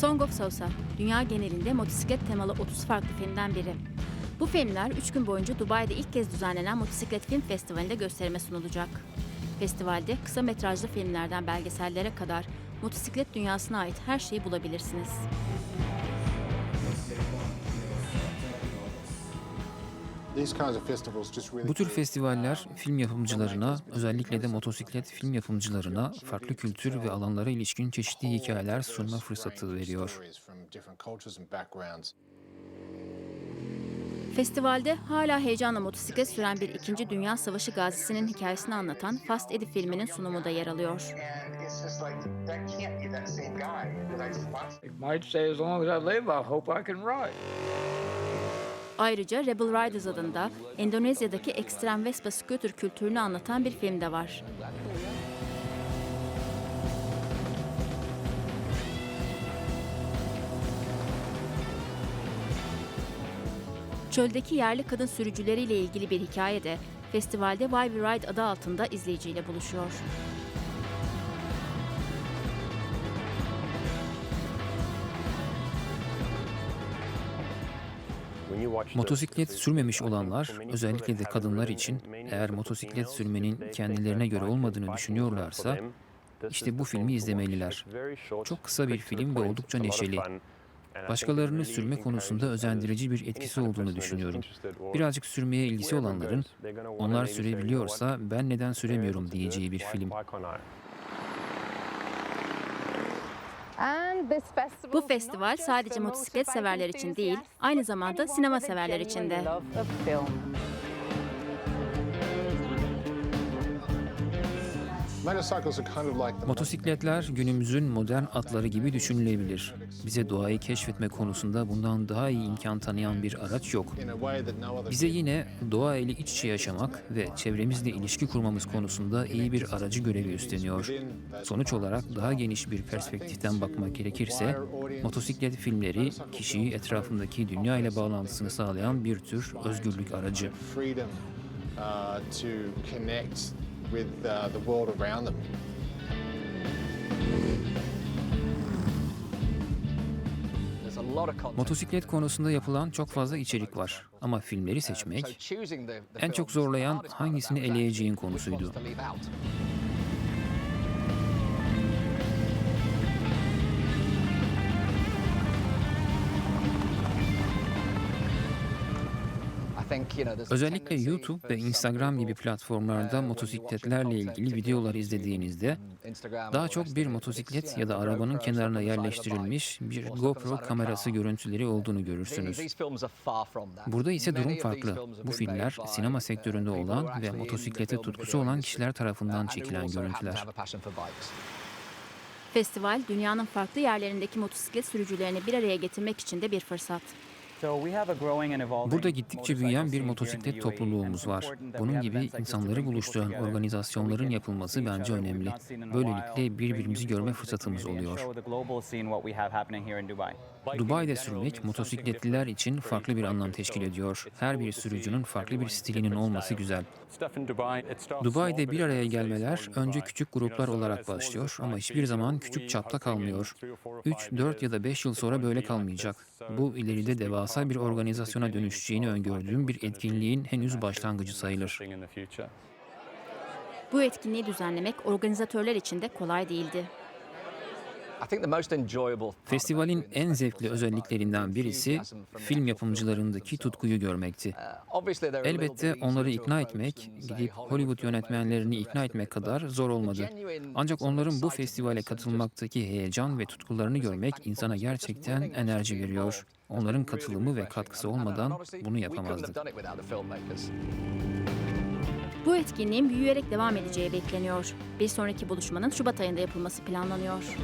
Song of Sousa, dünya genelinde motosiklet temalı 30 farklı filmden biri. Bu filmler 3 gün boyunca Dubai'de ilk kez düzenlenen Motosiklet Film Festivali'nde gösterime sunulacak. Festivalde kısa metrajlı filmlerden belgesellere kadar motosiklet dünyasına ait her şeyi bulabilirsiniz. Bu tür festivaller film yapımcılarına, özellikle de motosiklet film yapımcılarına farklı kültür ve alanlara ilişkin çeşitli hikayeler sunma fırsatı veriyor. Festivalde hala heyecanla motosiklet süren bir İkinci Dünya Savaşı gazisinin hikayesini anlatan Fast Eddie filminin sunumu da yer alıyor. Ayrıca Rebel Riders adında Endonezya'daki ekstrem Vespa scooter kültürünü anlatan bir film de var. Çöldeki yerli kadın sürücüleriyle ilgili bir hikaye de festivalde Why We Ride adı altında izleyiciyle buluşuyor. Motosiklet sürmemiş olanlar, özellikle de kadınlar için eğer motosiklet sürmenin kendilerine göre olmadığını düşünüyorlarsa, işte bu filmi izlemeliler. Çok kısa bir film ve oldukça neşeli. Başkalarını sürme konusunda özendirici bir etkisi olduğunu düşünüyorum. Birazcık sürmeye ilgisi olanların, onlar sürebiliyorsa ben neden süremiyorum diyeceği bir film. Bu festival sadece motosiklet severler için değil, aynı zamanda sinema severler için de. Motosikletler günümüzün modern atları gibi düşünülebilir. Bize doğayı keşfetme konusunda bundan daha iyi imkan tanıyan bir araç yok. Bize yine doğa ile iç içe yaşamak ve çevremizle ilişki kurmamız konusunda iyi bir aracı görevi üstleniyor. Sonuç olarak daha geniş bir perspektiften bakmak gerekirse, motosiklet filmleri kişiyi etrafındaki dünya ile bağlantısını sağlayan bir tür özgürlük aracı. With uh, the world around them. Motosiklet konusunda yapılan çok fazla içerik var ama filmleri seçmek en çok zorlayan hangisini eleyeceğin konusuydu. Özellikle YouTube ve Instagram gibi platformlarda motosikletlerle ilgili videolar izlediğinizde daha çok bir motosiklet ya da arabanın kenarına yerleştirilmiş bir GoPro kamerası görüntüleri olduğunu görürsünüz. Burada ise durum farklı. Bu filmler sinema sektöründe olan ve motosiklete tutkusu olan kişiler tarafından çekilen görüntüler. Festival, dünyanın farklı yerlerindeki motosiklet sürücülerini bir araya getirmek için de bir fırsat. Burada gittikçe büyüyen bir motosiklet topluluğumuz var. Bunun gibi insanları buluşturan organizasyonların yapılması bence önemli. Böylelikle birbirimizi görme fırsatımız oluyor. Dubai'de sürmek motosikletliler için farklı bir anlam teşkil ediyor. Her bir sürücünün farklı bir stilinin olması güzel. Dubai'de bir araya gelmeler önce küçük gruplar olarak başlıyor ama hiçbir zaman küçük çapta kalmıyor. 3, 4 ya da 5 yıl sonra böyle kalmayacak. Bu ileride devasa bir organizasyona dönüşeceğini öngördüğüm bir etkinliğin henüz başlangıcı sayılır. Bu etkinliği düzenlemek organizatörler için de kolay değildi. Festivalin en zevkli özelliklerinden birisi film yapımcılarındaki tutkuyu görmekti. Elbette onları ikna etmek, gidip Hollywood yönetmenlerini ikna etmek kadar zor olmadı. Ancak onların bu festivale katılmaktaki heyecan ve tutkularını görmek insana gerçekten enerji veriyor. Onların katılımı ve katkısı olmadan bunu yapamazdık. Bu etkinliğin büyüyerek devam edeceği bekleniyor. Bir sonraki buluşmanın Şubat ayında yapılması planlanıyor.